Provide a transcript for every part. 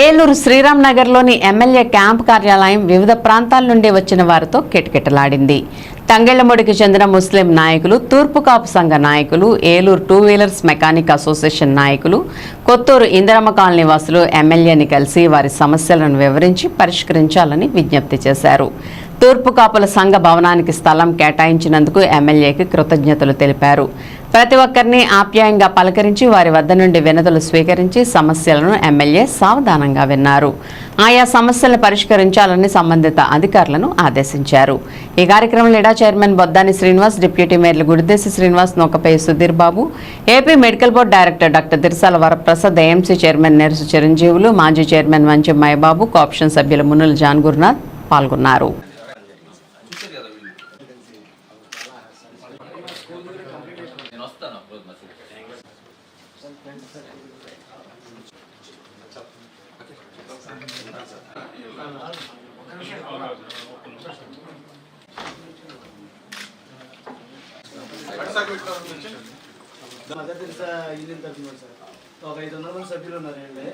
ఏలూరు శ్రీరామ్ నగర్లోని MLA camp కార్యాలయం వివిధ ప్రాంతాల నుండి వచ్చిన వారితో కిటకిటలాడింది. తంగెళ్ళముడికి చెందిన ముస్లిం నాయకులు తూర్పు కాపు సంఘ నాయకులు Eluru two wheelers mechanic association నాయకులు కొత్తూరు ఇందిరమ్మ కాలనీ వాసులు ఎమ్మెల్యేని కలిసి వారి సమస్యలను వివరించి పరిష్కరించాలని విజ్ఞప్తి చేశారు. తూర్పు కాపుల సంఘ భవనానికి స్థలం కేటాయించినందుకు ఎమ్మెల్యేకి కృతజ్ఞతలు తెలిపారు. ప్రతి ఒక్కరిని ఆప్యాయంగా పలకరించి వారి వద్ద నుండి వినతులు స్వీకరించి సమస్యలను ఎమ్మెల్యే సావధానంగా విన్నారు. ఆయా సమస్యలను పరిష్కరించాలని సంబంధిత అధికారులను ఆదేశించారు. ఈ కార్యక్రమంలో ఇడా chairman Boddani Srinivas deputy మేయర్లు Gudideshi Srinivas Nokkapai Sudheer Babu AP medical board director doctor Dirsala Varaprasad AMC chairman Nerasu Chiranjeevulu మాజీ చైర్మన్ మంచి మైబాబు కాప్షన్ సభ్యులు మునుల జాన్ గురునాథ్ పాల్గొన్నారు. నేను వస్తాను అప్పుడు మసీద్ మదర్ తెరిసా ఇల్లు తరఫున సార్ ఒక ఐదు వందల మంది సభ్యులు ఉన్నారండి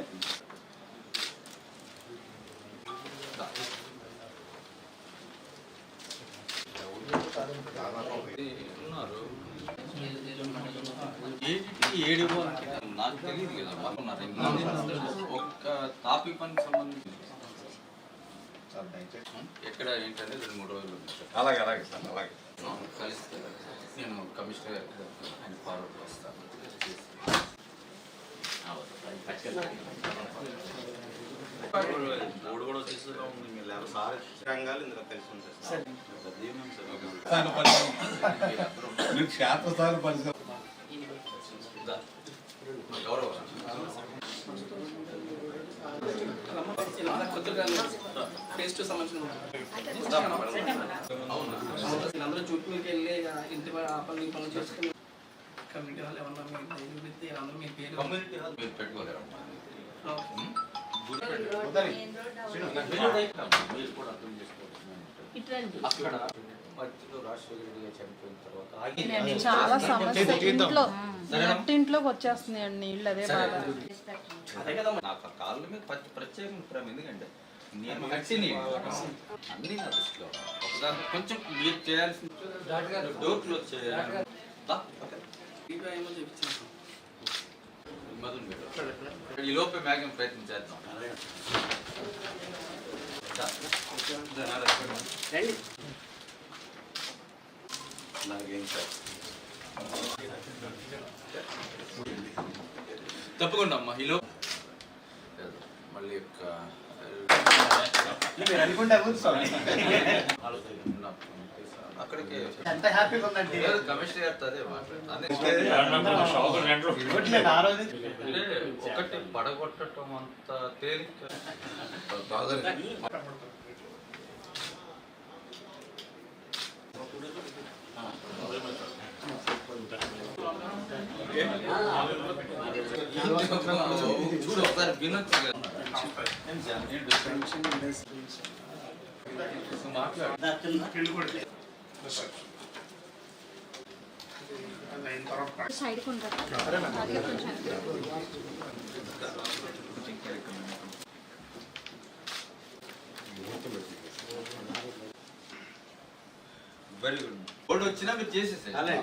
ఉన్నారు ఏడు నాకు తెలియదు కదా మాకు ఉన్నారు ఒక్క టాపిక్ పనికి సంబంధించి ఎక్కడ ఏంటంటే రెండు మూడు రోజులు అలాగే అలాగే సార్ అలాగే. కలిస్తే నేను కమిషనర్ గారికి ఆయన ఫార్వర్డ్ చేస్తాను మూడు కూడా వచ్చేసిగా ఉంది మీరు లేకపోతే సార్ రంగాలు ఇందులో కలిసి ఉంటాయి సార్ సార్ క్షేత్రస్థాయి పరిశ్రమ గౌరవ టేస్ట్ సంబంధించిన చుట్టూ వెళ్ళి ఇక ఇంటి ఆ పనులు పనులు చేసుకుని కమ్యూనిటీ హాల్ ఏమన్నా పెడితే మీ పేరు? కమ్యూనిటీ హాల్ మీరు పెట్టుకోలేరు? అక్కడ చాలా సమస్య ఇంట్లో? ఇంట్లోకి వచ్చేస్తున్నాయండి నీళ్ళు అదే బాధ. అదే కదా నాకు కాళ్ళ మీద ప్రతి ప్రత్యేకమైన ప్రేమ ఎందుకంటే నేను కట్టిని అన్ని నా దృష్టిలో. ఒకదాని కొంచెం మీరు చేయాల్సిన డోర్ క్లోజ్ చేయాలి. ఈ లోపే మ్యాగం ప్రయత్నం చేద్దాం. నాకేం సార్ తప్పకుండా అమ్మా లోపు మళ్ళీ యొక్క అనుకుంటే అక్కడికి ఎంత హ్యాపీగా ఉందండి లేదు, కమిషనర్ గారితో అదే మాట్లాడు. అదే ఇవ్వట్లేదు ఆ రోజు అంటే ఒకటి పడగొట్టడం అంత తేలిక బాగా చూడు ఒకసారి వినొచ్చు కదా మాట్లాడు సైడ్ వెరీ గుడ్ బోర్డు వచ్చినా మీరు చేసేసారు అలాగే.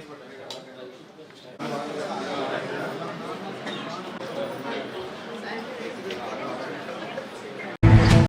ಕೇಳ್ಪಟ್ಟ